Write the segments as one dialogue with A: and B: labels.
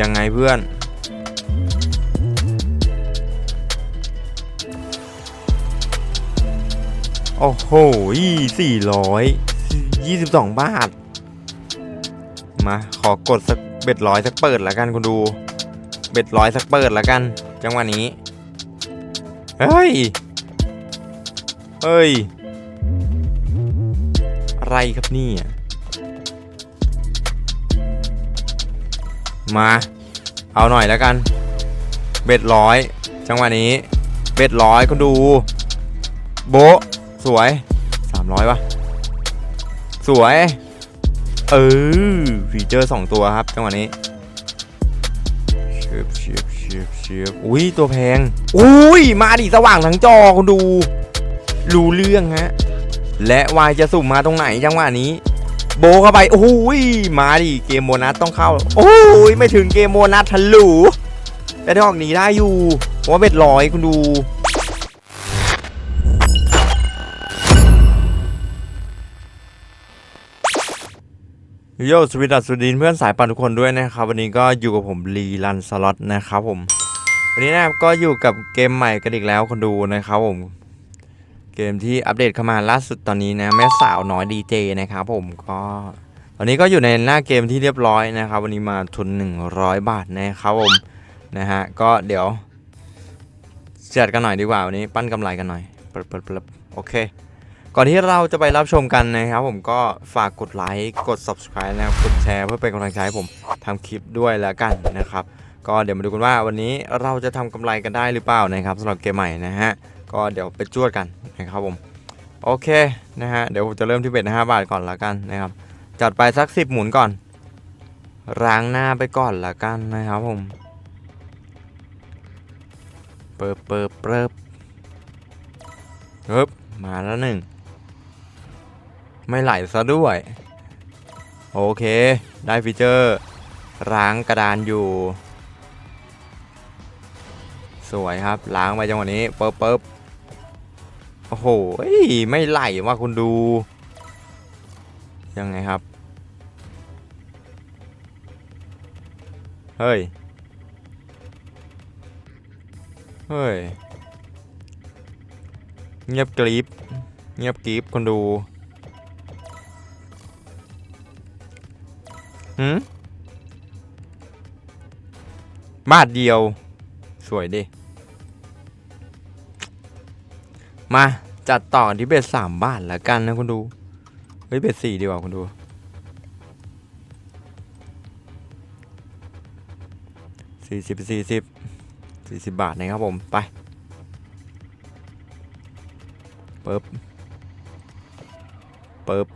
A: ยังไงเพื่อนโอ้โหสี่ร้อยยี่สิบสองบาท มา ขอกดสักเบ็ดร้อยสักเปิดแล้วกันคุณดู เบ็ดร้อยสักเปิดแล้วกัน จังหวะนี้ เฮ้ย เฮ้ย อะไรครับนี่ มา เอาหน่อยแล้วกัน เบ็ดร้อยจังหวะนี้ เบ็ดร้อยคุณดู โบะสวย 300ปะสวย เออฟีเจอร์สองตัวครับ จังหวะนี้เชียบเชียบเชียบเชียบอุ้ยตัวแพง อุ้ยมาดิสว่างทั้งจอคุณดู รู้เรื่องฮะ และวายจะสุ่มมาตรงไหนจังหวะนี้ โบเข้าไปโอ้ยมาดิเกมโมนัสต้องเข้า โอ้ยไม่ถึงเกมโมนัสทะลุแต่ดอกหนีได้อยู่ว่าเบ็ดร้อยคุณดูโยสวิดัสสุดินเพื่อนสายปั่นทุกคนด้วยนะครับ วันนี้ก็อยู่กับผมลีลันสล็อตนะครับผม วันนี้นะครับก็อยู่กับเกมใหม่กันอีกแล้วคนดูนะครับผม เกมที่อัปเดตเข้ามาล่าสุดตอนนี้นะแม่สาวน้อยดีเจนะครับผมก็ตอนนี้ก็อยู่ในหน้าเกมที่เรียบร้อยนะครับ วันนี้มาทุน 100 บาทนะครับผมนะฮะก็เดี๋ยวจัดกันหน่อยดีกว่าวันนี้ปั้นกำไรกันหน่อยปิดเปิดเปิดโอเค ก่อนที่เราจะไปรับชมกันนะครับ ผมก็ฝากกดไลค์กด subscribe นะครับกดแชร์เพื่อเป็นกำลังใจให้ผมทำคลิปด้วยแล้วกันนะครับ ก็เดี๋ยวมาดูกันว่าวันนี้เราจะทำกำไรกันได้หรือเปล่านะครับสำหรับเกมใหม่นะฮะ ก็เดี๋ยวไปจวดกันนะครับผมโอเคนะฮะเดี๋ยวผมจะเริ่มที่เบ็ดห้าบาทก่อนละกันนะครับจัดไปสักสิบหมุนก่อนล้างหน้าไปก่อนละกันนะครับผมเปิบเปิบเปิบเฮ้บมาแล้วหนึ่งไม่ไหลซะด้วย โอเค ได้ฟีเจอร์ล้างกระดานอยู่ สวยครับล้างไปจังหวะนี้เปิบเปิบ อ้โหไม่ไหลว่าคุณดู ยังไงครับ เฮ้ย เฮ้ย เงียบกรีบเงียบกรีบคนดูหืมบาทเดียว สวยดิ มา จัดต่อที่เบ็ดสามบาทละกันนะคุณดู เฮ้ยเบ็ดสี่ดีกว่าคุณดู สี่สิบสี่สิบสี่สิบบาทนะครับผม ไปเปิบเปิบ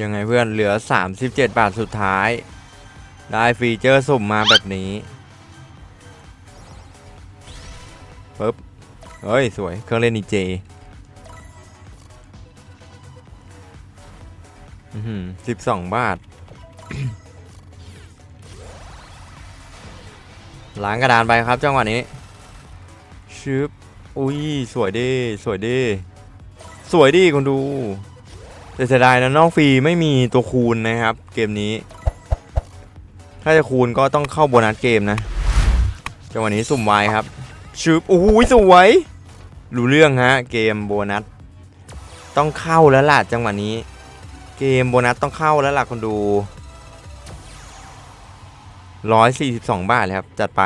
A: ยังไงเพื่อนเหลือ 37 บาทสุดท้าย ได้ฟีเจอร์สุ่มมาแบบนี้ปึ๊บเฮ้ย สวย เครื่องเล่นดีเจสิบสองบาท ล้างกระดานไปครับจังหวะนี้ ชึบ อุ้ย สวยดิสวยดิสวยดิคุณดู แต่เสียดายนะนองฟรีไม่มีตัวคูณนะครับ เกมนี้ ถ้าจะคูณก็ต้องเข้าโบนัสเกมนะจังหวะนี้สุ่มไวครับชึบโอ้โหสวยรู้เรื่องฮะ เกมโบนัสต้องเข้าแล้วล่ะจังหวะนี้ เกมโบนัสต้องเข้าแล้วล่ะคนดู 142 บาทเลยครับ จัดไป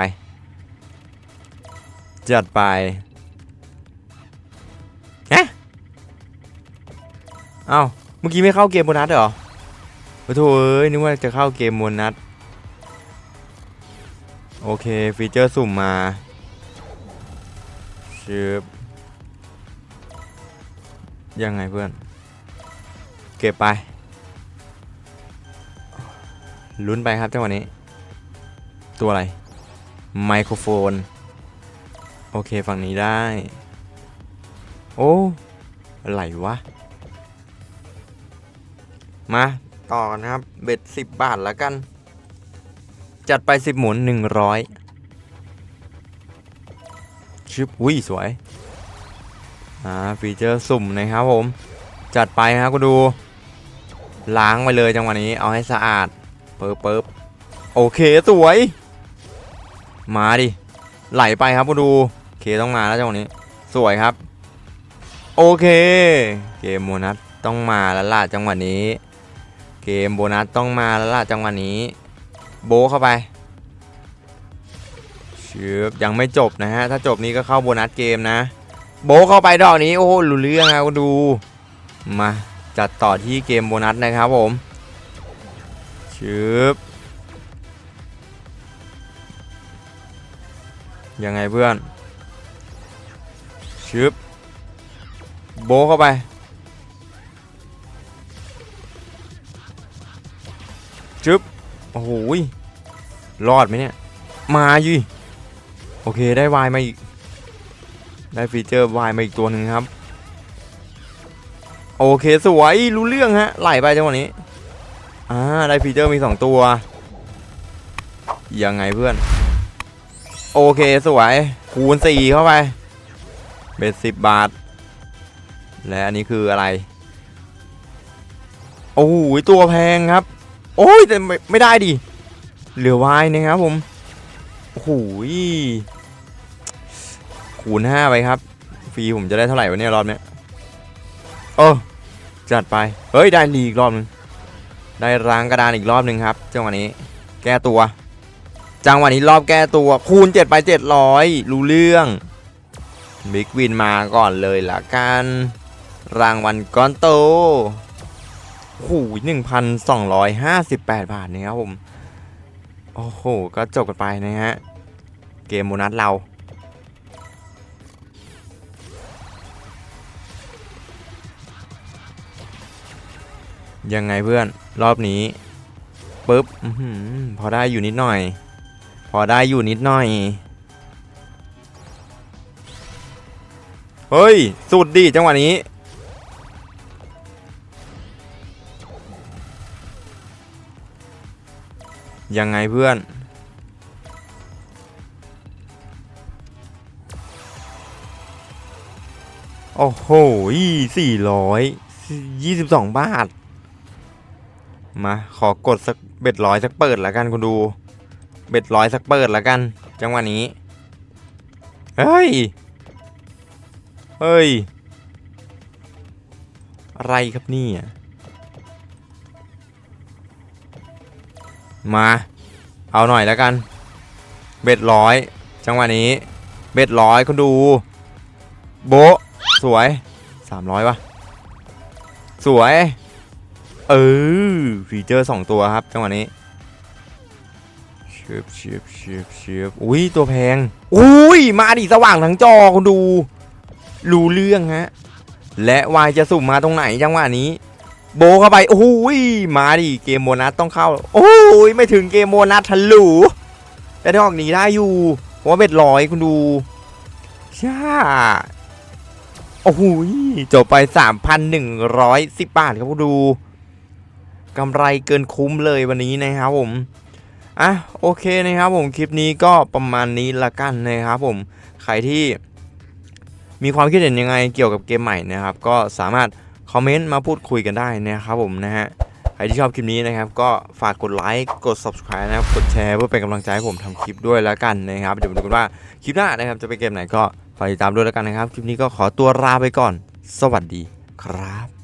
A: จัดไปฮะเอ้า เมื่อกี้ไม่เข้าเกมโบนัสเหรอโอ้โถเอ้ยนึกว่าจะเข้าเกมโบนัสโอเคฟีเจอร์สุ่มมาชืบยังไงเพื่อน เก็บไป ลุ้นไปครับจังหวะนี้ ตัวอะไร ไมโครโฟน โอเคฝั่งนี้ได้ โอ้ อะไรวะ มาต่อกันครับ เบ็ดสิบบาทแล้วกัน จัดไปสิบหมุนหนึ่งร้อยชึบอุ้ยสวย อ่าฟีเจอร์สุ่มนะครับผม จัดไปครับคุณดู ล้างไปเลยจังหวะนี้เอาให้สะอาด เปิบเปิบโอเคสวย มาดิ ไหลไปครับคุณดูเคต้องมาแล้วจังหวะนี้ สวยครับ โอเค เกมโบนัสต้องมาแล้วล่ะจังหวะนี้ เกมโบนัสต้องมาแล้วล่ะจังหวะนี้ โบเข้าไปชืบยังไม่จบนะฮะ ถ้าจบนี้ก็เข้าโบนัสเกมนะ โบเข้าไปดอกนี้ โอ้โหรู้เรื่องครับคุณดู มาจัดต่อที่เกมโบนัสนะครับผมชืบยังไงเพื่อนชืบโบเข้าไป จึ๊บโอ้โหรอดไหมเนี่ย มายี่โอเคได้วายมาอีก ได้ฟีเจอร์วายมาอีกตัวหนึ่งครับ โอเคสวยรู้เรื่องฮะไหลไปจังหวะนี้อ่าได้ฟีเจอร์มีสองตัว ยังไงเพื่อน โอเคสวยคูณสี่เข้าไปเบ็ดสิบบาท และอันนี้คืออะไร โอ้โหตัวแพงครับ โอ้ยแต่ไม่ไม่ได้ดิ เหลือวายนะครับผมโอ้โหยคูณห้าไปครับ ฟรีผมจะได้เท่าไหร่วะเนี่ยรอบเนี้ยเออจัดไป เฮ้ย ได้ลีอีกรอบนึง ได้รางกระดานอีกรอบหนึ่งครับ จังหวะนี้ แก้ตัว จังหวะนี้รอบแก้ตัว คูณ7ไป700รู้เรื่อง บิ๊กวินมาก่อนเลยละกัน รางวัลก้อนโต โอ้หนึ่งพันสองร้อยห้าสิบแปดบาทนะครับผม โอ้โห ก็จบกันไปนะฮะ เกมโบนัสเรา ยังไงเพื่อน รอบนี้ปุ๊บอพอได้อยู่นิดหน่อย พอได้อยู่นิดหน่อย เฮ้ย สุดดีจังหวะนี้ ยังไงเพื่อน โอ้โหสี่ร้อยยี่สิบสองบาท มา ขอกดสักเบ็ดร้อยสักเปิดแล้วกันคุณดู เบ็ดร้อยสักเปิดแล้วกัน จังหวะนี้ เฮ้ย เฮ้ย อะไรครับนี่ย มาเอาหน่อยแล้วกัน เบ็ดร้อยจังหวะนี้ เบ็ดร้อยคุณดู โบสวยสามร้อยปะสวย เออฟีเจอร์สองตัวครับจังหวะนี้เชียบเชียบเชียบเชียบอุ้ยตัวแพง อุ้ยมาดิสว่างทั้งจอคุณดู รู้เรื่องฮะ และวายจะสุ่มมาตรงไหนจังหวะนี้ โบเข้าไปโอ้ยมาดิเกมโบนัสต้องเข้า โอ้ยไม่ถึงเกมโบนัสทะลุแต่ดอกหนีได้อยู่เพราะว่าเบ็ดร้อยคุณดูช่าโอ้โหจบไป 3,110 บาทครับคุณดูกำไรเกินคุ้มเลยวันนี้นะครับผมอะโอเคนะครับผมคลิปนี้ก็ประมาณนี้ละกันนะครับผมใครที่มีความคิดเห็นยังไงเกี่ยวกับเกมใหม่นะครับ ก็สามารถ คอมเมนต์มาพูดคุยกันได้นะครับผมนะฮะใครที่ชอบคลิปนี้นะครับ ก็ฝากกดไลค์กด subscribe นะครับกดแชร์เพื่อเป็นกำลังใจให้ผมทำคลิปด้วยแล้วกันนะครับ เดี๋ยวมาดูกันว่าคลิปหน้านะครับจะเป็นเกมไหนก็ฝากติดตามด้วยแล้วกันนะครับ คลิปนี้ก็ขอตัวลาไปก่อน สวัสดีครับ